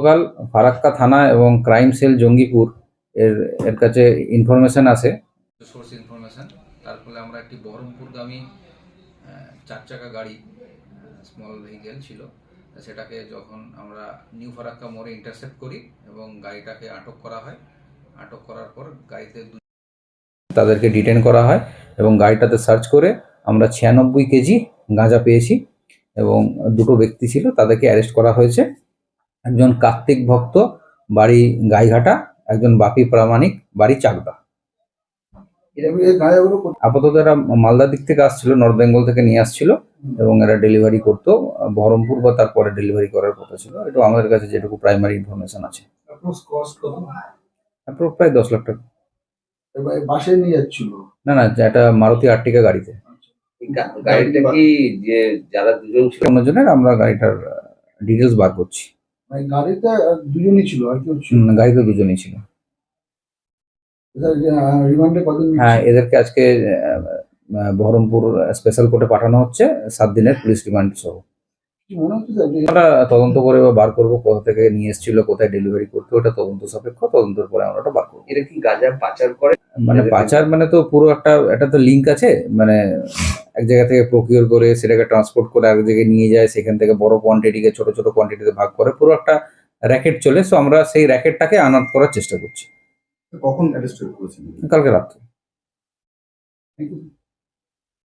গতকাল ফারাক্কা থানা এবং ক্রাইম সেল জঙ্গিপুর এর এর কাছে ইনফরমেশন আছে সোর্স ইনফরমেশন তার ফলে আমরা একটি বহরমপুরগামী চার চাকা গাড়ি স্মল ভেহিকেল ছিল। সেটাকে যখন আমরা নিউ ফারাক্কা মোড়ে ইন্টারসেপ্ট করি এবং গাড়িটাকে আটক করা হয়, আটক করার পর গাড়িতে তাদেরকে ডিটেন করা হয় এবং গাড়িটাতে সার্চ করে আমরা ছিয়ানব্বই কেজি গাঁজা পেয়েছি এবং দুটো ব্যক্তি ছিল, তাদেরকে অ্যারেস্ট করা হয়েছে। একজন কার্তিক ভক্ত বাড়ি গাইঘাটা একজন বাপি প্রামাণিক বাড়ি চাকদা। আপাতত এরা মালদার দিক থেকে আসছিল নর্থ বেঙ্গল থেকে নিয়ে আসছিল এবং এরা ডেলিভারি করতো। বহরমপুর বা তারপরে ডেলিভারি করার কথা ছিল। এটা আমাদের কাছে যেটুকু প্রাইমারি ইনফরমেশন আছে। প্রায় দশ লাখ টাকা। বাসে নিয়ে যাচ্ছিল? না না এটা মারুতি আর্টিকা গাড়িতে। গাড়িটা কি যে যারা দুজন ছিল? অন্যজনের আমরা গাড়িটার ডিটেলস বার করছি। মানে গাড়িতে দুজনই ছিল আর কেউ ছিল গাড়িতে দুজনেই ছিল। রিমান্ডে কদিন হ্যাঁ এদেরকে আজকে আহ, আহ, বহরমপুর স্পেশাল কোর্টে পাঠানো হচ্ছে সাত দিনের পুলিশ রিমান্ড সহ। কি মনে হচ্ছে স্যার যে আমরা তদন্ত করে বা বার করব কোথা থেকে নিয়ে এসেছিল কোথায় ডেলিভারি করতে ওটা তদন্ত সাপেক্ষ তদন্তের পরে আমরা ওটা বার করব। এরা কি গাঁজা পাচার করে? মানে পাচার মানে তো পুরো একটা একটা তো লিঙ্ক আছে মানে এক জায়গা থেকে প্রকিওর করে সেটাকে ট্রান্সপোর্ট করে এক জায়গায় নিয়ে যায় সেখান থেকে বড় কোয়ান্টিটিকে ছোট ছোট কোয়ান্টিটিতে ভাগ করে পুরো একটা র্যাকেট চলে। সো আমরা সেই র্যাকেটটাকে আনাত করার চেষ্টা করছি। কখন কালকে রাত্রে.